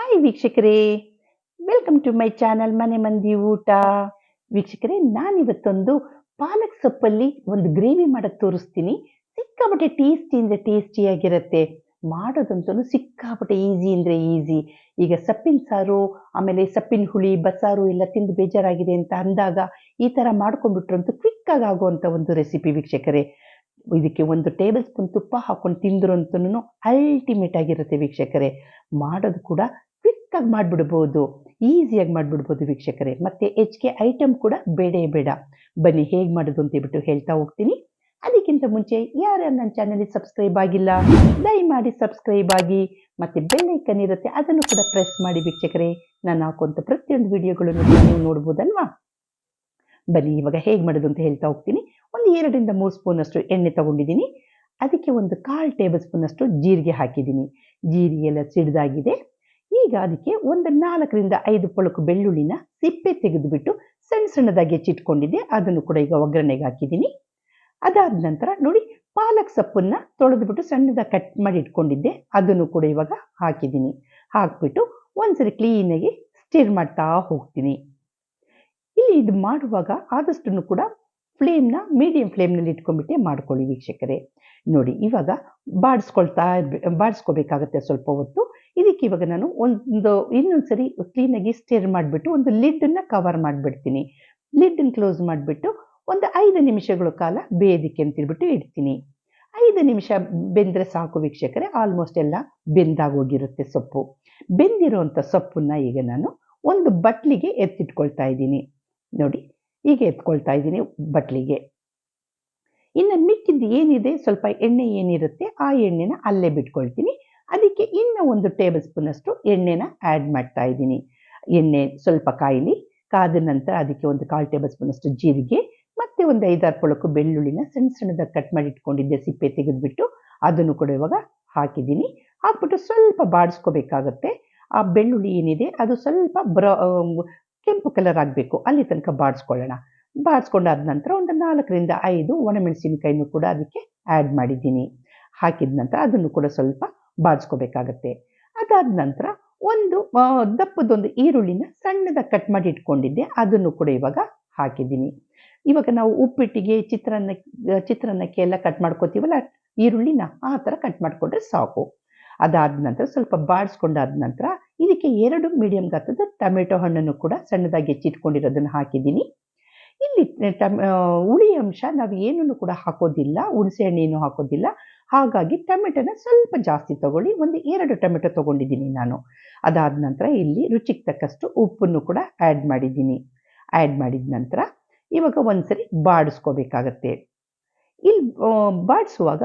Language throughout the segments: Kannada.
ಹಾಯ್ ವೀಕ್ಷಕರೇ. ವೆಲ್ಕಮ್ ಟು ಮೈ ಚಾನಲ್ ಮನೆ ಮಂದಿ ಊಟ. ವೀಕ್ಷಕರೇ, ನಾನಿವತ್ತೊಂದು ಪಾಲಕ್ ಸೊಪ್ಪಲ್ಲಿ ಒಂದು ಗ್ರೇವಿ ಮಾಡೋದು ತೋರಿಸ್ತೀನಿ. ಸಿಕ್ಕಾಪಟ್ಟೆ ಟೇಸ್ಟಿ ಅಂದರೆ ಟೇಸ್ಟಿಯಾಗಿರುತ್ತೆ ಮಾಡೋದಂತೂ ಸಿಕ್ಕಾಪಟ್ಟೆ ಈಸಿ ಅಂದರೆ ಈಸಿ ಈಗ ಸಪ್ಪಿನ ಸಾರು, ಆಮೇಲೆ ಸಪ್ಪಿನ ಹುಳಿ ಬಸಾರು ಎಲ್ಲ ತಿಂದು ಬೇಜಾರಾಗಿದೆ ಅಂತ ಅಂದಾಗ ಈ ಥರ ಮಾಡ್ಕೊಂಡ್ಬಿಟ್ರಂತೂ ಕ್ವಿಕ್ಕಾಗಿ ಆಗುವಂಥ ಒಂದು ರೆಸಿಪಿ ವೀಕ್ಷಕರೇ. ಇದಕ್ಕೆ ಒಂದು ಟೇಬಲ್ ಸ್ಪೂನ್ ತುಪ್ಪ ಹಾಕೊಂಡು ತಿಂದ್ರಂತೂ ಅಲ್ಟಿಮೇಟ್ ಆಗಿರುತ್ತೆ ವೀಕ್ಷಕರೇ. ಮಾಡೋದು ಕೂಡ ಕ್ವಿಕ್ಕಾಗಿ ಮಾಡಿಬಿಡ್ಬೋದು ಈಸಿಯಾಗಿ ಮಾಡಿಬಿಡ್ಬೋದು ವೀಕ್ಷಕರೇ. ಮತ್ತು ಹೆಚ್ಚಿಗೆ ಐಟಮ್ ಕೂಡ ಬೇಡೇ ಬೇಡ. ಬನ್ನಿ, ಹೇಗೆ ಮಾಡೋದು ಅಂತ ಹೇಳ್ಬಿಟ್ಟು ಹೇಳ್ತಾ ಹೋಗ್ತೀನಿ. ಅದಕ್ಕಿಂತ ಮುಂಚೆ ಯಾರ್ಯಾರು ನನ್ನ ಚಾನಲ್ಗೆ ಸಬ್ಸ್ಕ್ರೈಬ್ ಆಗಿಲ್ಲ, ದಯಮಾಡಿ ಸಬ್ಸ್ಕ್ರೈಬ್ ಆಗಿ, ಮತ್ತು ಬೆಲ್ಲೈಕನ್ ಇರುತ್ತೆ, ಅದನ್ನು ಕೂಡ ಪ್ರೆಸ್ ಮಾಡಿ ವೀಕ್ಷಕರೇ. ನಾನು ಹಾಕುವಂಥ ಪ್ರತಿಯೊಂದು ವಿಡಿಯೋಗಳನ್ನು ನೀವು ನೋಡ್ಬೋದಲ್ವಾ? ಬನ್ನಿ, ಇವಾಗ ಹೇಗೆ ಮಾಡೋದು ಅಂತ ಹೇಳ್ತಾ ಹೋಗ್ತೀನಿ. ಒಂದು ಎರಡರಿಂದ ಮೂರು ಸ್ಪೂನಷ್ಟು ಎಣ್ಣೆ ತಗೊಂಡಿದ್ದೀನಿ. ಅದಕ್ಕೆ ಒಂದು ಕಾಲು ಟೇಬಲ್ ಸ್ಪೂನಷ್ಟು ಜೀರಿಗೆ ಹಾಕಿದ್ದೀನಿ. ಜೀರಿಗೆ ಎಲ್ಲ ಸಿಡ್ದಾಗಿದೆ. ಈಗ ಅದಕ್ಕೆ ಒಂದು ನಾಲ್ಕರಿಂದ ಐದು ಪೊಳಕು ಬೆಳ್ಳುಳ್ಳಿನ ಸಿಪ್ಪೆ ತೆಗೆದುಬಿಟ್ಟು ಸಣ್ಣ ಸಣ್ಣದಾಗಿ ಹೆಚ್ಚಿಟ್ಕೊಂಡಿದ್ದೆ. ಅದನ್ನು ಕೂಡ ಈಗ ಒಗ್ಗರಣೆಗೆ ಹಾಕಿದ್ದೀನಿ. ಅದಾದ ನಂತರ ನೋಡಿ, ಪಾಲಕ್ ಸೊಪ್ಪನ್ನು ತೊಳೆದುಬಿಟ್ಟು ಸಣ್ಣದಾಗಿ ಕಟ್ ಮಾಡಿ ಇಟ್ಕೊಂಡಿದ್ದೆ. ಅದನ್ನು ಕೂಡ ಇವಾಗ ಹಾಕಿದ್ದೀನಿ. ಹಾಕ್ಬಿಟ್ಟು ಒಂದ್ಸರಿ ಕ್ಲೀನಾಗಿ ಸ್ಟಿರ್ ಮಾಡ್ತಾ ಹೋಗ್ತೀನಿ. ಇಲ್ಲಿ ಇದು ಮಾಡುವಾಗ ಆದಷ್ಟು ಕೂಡ ಫ್ಲೇಮ್ನ ಮೀಡಿಯಂ ಫ್ಲೇಮ್ನಲ್ಲಿ ಇಟ್ಕೊಂಡ್ಬಿಟ್ಟೆ ಮಾಡ್ಕೊಳ್ಳಿ ವೀಕ್ಷಕರೇ. ನೋಡಿ, ಇವಾಗ ಬಾಡಿಸ್ಕೊಳ್ತಾ ಬಾಡಿಸ್ಕೋಬೇಕಾಗತ್ತೆ ಸ್ವಲ್ಪ ಹೊತ್ತು. ಇದಕ್ಕೆ ಇವಾಗ ನಾನು ಒಂದು, ಇನ್ನೊಂದ್ಸರಿ ಕ್ಲೀನಾಗಿ ಸ್ಟೇರ್ ಮಾಡಿಬಿಟ್ಟು ಒಂದು ಲಿಡ್ಡನ್ನು ಕವರ್ ಮಾಡಿಬಿಡ್ತೀನಿ. ಲಿಡ್ಡನ್ನು ಕ್ಲೋಸ್ ಮಾಡಿಬಿಟ್ಟು ಒಂದು ಐದು ನಿಮಿಷಗಳ ಕಾಲ ಬೇಯೋದಕ್ಕೆ ಅಂತೇಳ್ಬಿಟ್ಟು ಇಡ್ತೀನಿ. ಐದು ನಿಮಿಷ ಬೆಂದರೆ ಸಾಕು ವೀಕ್ಷಕರೇ ಆಲ್ಮೋಸ್ಟ್ ಎಲ್ಲ ಬೆಂದಾಗೋಗಿರುತ್ತೆ ಸೊಪ್ಪು. ಬೆಂದಿರುವಂಥ ಸೊಪ್ಪನ್ನ ಈಗ ನಾನು ಒಂದು ಬಟ್ಲಿಗೆ ಎತ್ತಿಟ್ಕೊಳ್ತಾ ಇದ್ದೀನಿ. ನೋಡಿ ಈಗ ಎತ್ಕೊಳ್ತಾ ಇದ್ದೀನಿ ಬಟ್ಲಿಗೆ. ಇನ್ನು ಮಿಕ್ಕಿದ್ದು ಏನಿದೆ? ಸ್ವಲ್ಪ ಎಣ್ಣೆ ಏನಿರುತ್ತೆ ಆ ಎಣ್ಣೆನ ಅಲ್ಲೇ ಬಿಟ್ಕೊಳ್ತೀನಿ. ಅದಕ್ಕೆ ಇನ್ನು ಒಂದು ಟೇಬಲ್ ಸ್ಪೂನಷ್ಟು ಎಣ್ಣೆನ ಆ್ಯಡ್ ಮಾಡ್ತಾ ಇದ್ದೀನಿ. ಎಣ್ಣೆ ಸ್ವಲ್ಪ ಕಾಯಿಲಿ, ಕಾದ ನಂತರ ಅದಕ್ಕೆ ಒಂದು ಕಾಲು ಟೇಬಲ್ ಸ್ಪೂನಷ್ಟು ಜೀರಿಗೆ, ಮತ್ತೆ ಒಂದು ಐದಾರು ಪೊಳಕು ಬೆಳ್ಳುಳ್ಳಿನ ಸಣ್ಣ ಸಣ್ಣದಾಗಿ ಕಟ್ ಮಾಡಿ ಇಟ್ಕೊಂಡಿದ್ದೆ ಸಿಪ್ಪೆ ತೆಗೆದುಬಿಟ್ಟು ಅದನ್ನು ಕೂಡ ಇವಾಗ ಹಾಕಿದ್ದೀನಿ. ಹಾಕ್ಬಿಟ್ಟು ಸ್ವಲ್ಪ ಬಾಡಿಸ್ಕೋಬೇಕಾಗತ್ತೆ. ಆ ಬೆಳ್ಳುಳ್ಳಿ ಏನಿದೆ ಅದು ಸ್ವಲ್ಪ ಬ್ರ ಕೆಂಪು ಕಲರ್ ಆಗಬೇಕು. ಅಲ್ಲಿ ತನಕ ಬಾಡಿಸ್ಕೊಳ್ಳೋಣ ಬಾಡಿಸ್ಕೊಂಡಾದ ನಂತರ ಒಂದು ನಾಲ್ಕರಿಂದ ಐದು ಒಣಮೆಣಸಿನಕಾಯಿನೂ ಕೂಡ ಅದಕ್ಕೆ ಆ್ಯಡ್ ಮಾಡಿದ್ದೀನಿ. ಹಾಕಿದ ನಂತರ ಅದನ್ನು ಕೂಡ ಸ್ವಲ್ಪ ಬಾಡಿಸ್ಕೋಬೇಕಾಗತ್ತೆ ಅದಾದ ನಂತರ ಒಂದು ದಪ್ಪದೊಂದು ಈರುಳ್ಳಿನ ಸಣ್ಣದ ಕಟ್ ಮಾಡಿ ಇಟ್ಕೊಂಡಿದ್ದೆ. ಅದನ್ನು ಕೂಡ ಇವಾಗ ಹಾಕಿದ್ದೀನಿ. ಇವಾಗ ನಾವು ಉಪ್ಪಿಟ್ಟಿಗೆ, ಚಿತ್ರಾನ್ನ, ಚಿತ್ರಾನ್ನಕ್ಕೆ ಎಲ್ಲ ಕಟ್ ಮಾಡ್ಕೋತೀವಲ್ಲ, ಈರುಳ್ಳಿನ ಆ ಥರ ಕಟ್ ಮಾಡಿಕೊಂಡ್ರೆ ಸಾಕು. ಅದಾದ ನಂತರ ಸ್ವಲ್ಪ ಬಾಡಿಸ್ಕೊಂಡಾದ ನಂತರ ಇದಕ್ಕೆ ಎರಡು ಮೀಡಿಯಂ ಗಾತ್ರದ ಟೊಮೆಟೊ ಹಣ್ಣನ್ನು ಕೂಡ ಸಣ್ಣದಾಗಿ ಹೆಚ್ಚಿಟ್ಕೊಂಡಿರೋದನ್ನು ಹಾಕಿದ್ದೀನಿ. ಇಲ್ಲಿ ಟಮ್ ಹುಳಿ ಅಂಶ ನಾವು ಏನನ್ನು ಕೂಡ ಹಾಕೋದಿಲ್ಲ, ಹುಣಸೆ ಹಣ್ಣೇನು ಹಾಕೋದಿಲ್ಲ. ಹಾಗಾಗಿ ಟೊಮೆಟೊನ ಸ್ವಲ್ಪ ಜಾಸ್ತಿ ತಗೊಳ್ಳಿ, ಒಂದು ಎರಡು ಟೊಮೆಟೊ ತಗೊಂಡಿದ್ದೀನಿ ನಾನು. ಅದಾದ ನಂತರ ಇಲ್ಲಿ ರುಚಿಗೆ ತಕ್ಕಷ್ಟು ಉಪ್ಪನ್ನು ಕೂಡ ಆ್ಯಡ್ ಮಾಡಿದ್ದೀನಿ. ಆ್ಯಡ್ ಮಾಡಿದ ನಂತರ ಇವಾಗ ಒಂದ್ಸರಿ ಬಾಡಿಸ್ಕೋಬೇಕಾಗತ್ತೆ. ಇಲ್ಲಿ ಬಾಡಿಸುವಾಗ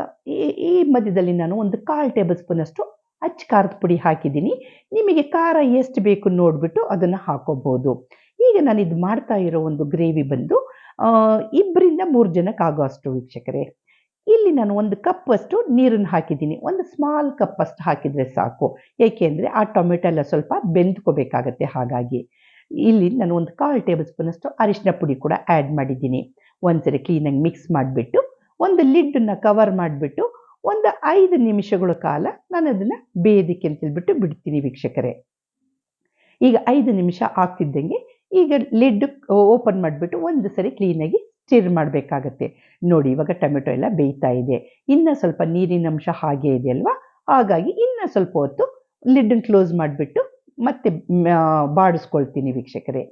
ಈ ಮಧ್ಯದಲ್ಲಿ ನಾನು ಒಂದು ಕಾಲು ಟೇಬಲ್ ಸ್ಪೂನಷ್ಟು ಅಚ್ಚ ಖಾರದ ಪುಡಿ ಹಾಕಿದ್ದೀನಿ. ನಿಮಗೆ ಖಾರ ಎಷ್ಟು ಬೇಕು ನೋಡಿಬಿಟ್ಟು ಅದನ್ನು ಹಾಕೋಬಹುದು ಈಗ ನಾನು ಇದು ಮಾಡ್ತಾ ಇರೋ ಒಂದು ಗ್ರೇವಿ ಬಂದು ಇಬ್ಬರಿಂದ ಮೂರು ಜನಕ್ಕೆ ಆಗೋ ಅಷ್ಟು ವೀಕ್ಷಕರೇ. ಇಲ್ಲಿ ನಾನು ಒಂದು ಕಪ್ ಅಷ್ಟು ನೀರನ್ನು ಹಾಕಿದ್ದೀನಿ. ಒಂದು ಸ್ಮಾಲ್ ಕಪ್ ಅಷ್ಟು ಹಾಕಿದರೆ ಸಾಕು. ಏಕೆಂದರೆ ಆ ಟೊಮೆಟೊ ಎಲ್ಲ ಸ್ವಲ್ಪ ಬೆಂದ್ಕೋಬೇಕಾಗತ್ತೆ ಹಾಗಾಗಿ. ಇಲ್ಲಿ ನಾನು ಒಂದು ಕಾಲು ಟೇಬಲ್ ಸ್ಪೂನಷ್ಟು ಅರಿಶಿನ ಪುಡಿ ಕೂಡ ಆ್ಯಡ್ ಮಾಡಿದ್ದೀನಿ. ಒಂದ್ಸರಿ ಕ್ಲೀನಾಗಿ ಮಿಕ್ಸ್ ಮಾಡಿಬಿಟ್ಟು ಒಂದು ಲಿಡ್ಡನ್ನು ಕವರ್ ಮಾಡಿಬಿಟ್ಟು ಒಂದು ಐದು ನಿಮಿಷಗಳ ಕಾಲ ನಾನು ಅದನ್ನು ಬೇಯೋದಕ್ಕೆ ಅಂತೇಳ್ಬಿಟ್ಟು ಬಿಡ್ತೀನಿ ವೀಕ್ಷಕರೇ. ಈಗ ಐದು ನಿಮಿಷ ಆಗ್ತಿದ್ದಂಗೆ ಈಗ ಲಿಡ್ ಓಪನ್ ಮಾಡಿಬಿಟ್ಟು ಒಂದು ಸರಿ ಕ್ಲೀನಾಗಿ ಸ್ಟಿರ್ ಮಾಡಬೇಕಾಗತ್ತೆ. ನೋಡಿ ಇವಾಗ ಟೊಮೆಟೊ ಎಲ್ಲ ಬೇಯ್ತಾ ಇದೆ. ಇನ್ನು ಸ್ವಲ್ಪ ನೀರಿನ ಅಂಶ ಹಾಗೆ ಇದೆ ಅಲ್ವಾ? ಹಾಗಾಗಿ ಇನ್ನೂ ಸ್ವಲ್ಪ ಹೊತ್ತು ಲಿಡ್ಡನ್ನು ಕ್ಲೋಸ್ ಮಾಡಿಬಿಟ್ಟು ಮತ್ತೆ ಬಾಡಿಸ್ಕೊಳ್ತೀನಿ ವೀಕ್ಷಕರೇ.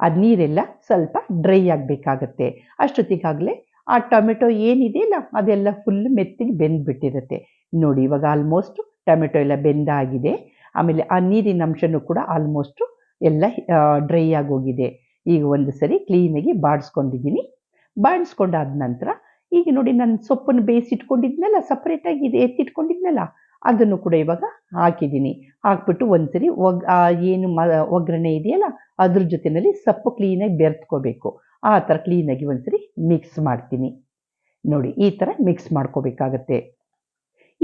ಅದು ನೀರೆಲ್ಲ ಸ್ವಲ್ಪ ಡ್ರೈ ಆಗಬೇಕಾಗತ್ತೆ. ಅಷ್ಟೊತ್ತಿಗಾಗಲೇ ಆ ಟೊಮೆಟೊ ಏನಿದೆಯಲ್ಲ, ಅದೆಲ್ಲ ಫುಲ್ ಮೆತ್ತಿಗೆ ಬೆಂದ್ಬಿಟ್ಟಿರುತ್ತೆ. ನೋಡಿ, ಇವಾಗ ಆಲ್ಮೋಸ್ಟ್ ಟೊಮೆಟೊ ಎಲ್ಲ ಬೆಂದಾಗಿದೆ. ಆಮೇಲೆ ಆ ನೀರಿನ ಅಂಶನೂ ಕೂಡ ಆಲ್ಮೋಸ್ಟು ಎಲ್ಲ ಡ್ರೈ ಆಗೋಗಿದೆ. ಈಗ ಒಂದು ಸರಿ ಕ್ಲೀನಾಗಿ ಬಾಡಿಸ್ಕೊಂಡಿದ್ದೀನಿ. ಬಾಡಿಸ್ಕೊಂಡಾದ ನಂತರ, ಈಗ ನೋಡಿ ನಾನು ಸೊಪ್ಪನ್ನು ಬೇಯಿಸಿಟ್ಕೊಂಡಿದ್ನಲ್ಲ ಸಪ್ರೇಟಾಗಿ ಇದು ಎತ್ತಿಟ್ಕೊಂಡಿದ್ನಲ್ಲ, ಅದನ್ನು ಕೂಡ ಇವಾಗ ಹಾಕಿದ್ದೀನಿ. ಹಾಕ್ಬಿಟ್ಟು ಒಂದ್ಸರಿ ಒಗ್ ಏನು ಮ, ಒಗ್ಗರಣೆ ಇದೆಯಲ್ಲ, ಅದ್ರ ಜೊತೆಯಲ್ಲಿ ಸೊಪ್ಪು ಕ್ಲೀನಾಗಿ ಬೆರೆತ್ಕೋಬೇಕು. ಆ ಥರ ಕ್ಲೀನಾಗಿ ಒಂದ್ಸರಿ ಮಿಕ್ಸ್ ಮಾಡ್ತೀನಿ. ನೋಡಿ, ಈ ಥರ ಮಿಕ್ಸ್ ಮಾಡ್ಕೋಬೇಕಾಗತ್ತೆ.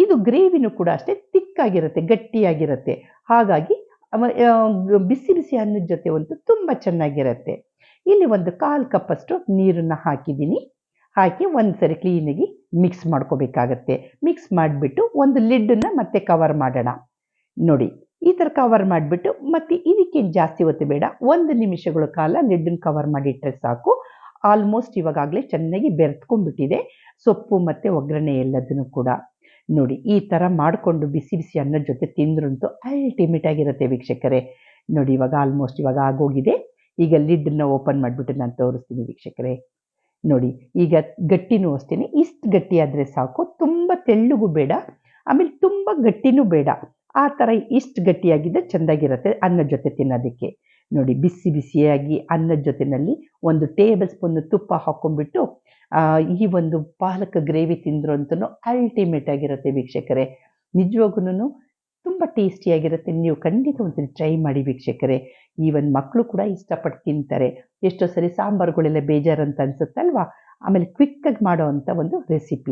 ಇದು ಗ್ರೇವಿನೂ ಕೂಡ ಅಷ್ಟೇ ತಿಕ್ಕಾಗಿರುತ್ತೆ ಗಟ್ಟಿಯಾಗಿರುತ್ತೆ. ಹಾಗಾಗಿ ಬಿಸಿ ಬಿಸಿ ಅನ್ನದ ಜೊತೆ ಒಂದು ತುಂಬ ಚೆನ್ನಾಗಿರುತ್ತೆ. ಇಲ್ಲಿ ಒಂದು ಕಾಲು ಕಪ್ಪಷ್ಟು ನೀರನ್ನು ಹಾಕಿದ್ದೀನಿ. ಹಾಕಿ ಒಂದು ಸರಿ ಕ್ಲೀನಾಗಿ ಮಿಕ್ಸ್ ಮಾಡ್ಕೋಬೇಕಾಗತ್ತೆ. ಮಿಕ್ಸ್ ಮಾಡಿಬಿಟ್ಟು ಒಂದು ಲಿಡ್ಡನ್ನು ಮತ್ತೆ ಕವರ್ ಮಾಡೋಣ. ನೋಡಿ ಈ ಥರ ಕವರ್ ಮಾಡಿಬಿಟ್ಟು ಮತ್ತು ಇದಕ್ಕೇನು ಜಾಸ್ತಿ ಹೊತ್ತು ಬೇಡ. ಒಂದು ನಿಮಿಷಗಳ ಕಾಲ ಲಿಡ್ಡನ್ನು ಕವರ್ ಮಾಡಿಟ್ಟರೆ ಸಾಕು. ಆಲ್ಮೋಸ್ಟ್ ಇವಾಗಾಗಲೇ ಚೆನ್ನಾಗಿ ಬೆರೆತ್ಕೊಂಡ್ಬಿಟ್ಟಿದೆ. ಸೊಪ್ಪು ಮತ್ತು ಒಗ್ಗರಣೆ ಎಲ್ಲದನ್ನು ಕೂಡ. ನೋಡಿ, ಈ ಥರ ಮಾಡಿಕೊಂಡು ಬಿಸಿ ಬಿಸಿ ಅನ್ನದ ಜೊತೆ ತಿಂದ್ರಂತೂ ಅಲ್ಟಿಮೇಟ್ ಆಗಿರುತ್ತೆ ವೀಕ್ಷಕರೇ. ನೋಡಿ, ಇವಾಗ ಆಲ್ಮೋಸ್ಟ್ ಇವಾಗ ಆಗೋಗಿದೆ. ಈಗ ಲಿಡ್ಡನ್ನು ಓಪನ್ ಮಾಡಿಬಿಟ್ಟು ನಾನು ತೋರಿಸ್ತೀನಿ ವೀಕ್ಷಕರೇ. ನೋಡಿ, ಈಗ ಗಟ್ಟಿನೂ ಅಷ್ಟೇ ಇಷ್ಟು ಗಟ್ಟಿ ಆದರೆ ಸಾಕು. ತುಂಬ ತೆಳ್ಳಗೂ ಬೇಡ. ಆಮೇಲೆ ತುಂಬ ಗಟ್ಟಿನೂ ಬೇಡ. ಆ ಥರ ಇಷ್ಟು ಗಟ್ಟಿಯಾಗಿದ್ದರೆ ಚೆಂದಾಗಿರುತ್ತೆ ಅನ್ನದ ಜೊತೆ ತಿನ್ನೋದಕ್ಕೆ. ನೋಡಿ ಬಿಸಿ ಬಿಸಿಯಾಗಿ ಅನ್ನದ ಜೊತೆಯಲ್ಲಿ ಒಂದು ಟೇಬಲ್ ಸ್ಪೂನ್ ತುಪ್ಪ ಹಾಕ್ಕೊಂಡ್ಬಿಟ್ಟು ಈ ಒಂದು ಪಾಲಕ್ ಗ್ರೇವಿ ತಿಂದ್ರಂತೂ ಅಲ್ಟಿಮೇಟ್ ಆಗಿರುತ್ತೆ ವೀಕ್ಷಕರೇ. ನಿಜವಾಗೂ ತುಂಬ ಟೇಸ್ಟಿಯಾಗಿರುತ್ತೆ ನೀವು ಖಂಡಿತ ಒಂದ್ಸರಿ ಟ್ರೈ ಮಾಡಿ ವೀಕ್ಷಕರೇ. ಈವನ್ ಮಕ್ಕಳು ಕೂಡ ಇಷ್ಟಪಟ್ಟು ತಿಂತಾರೆ. ಎಷ್ಟೋ ಸರಿ ಸಾಂಬಾರುಗಳೆಲ್ಲ ಬೇಜಾರಂತ ಅನ್ಸುತ್ತಲ್ವಾ? ಆಮೇಲೆ ಕ್ವಿಕ್ಕಾಗಿ ಮಾಡೋ ಅಂಥ ಒಂದು ರೆಸಿಪಿ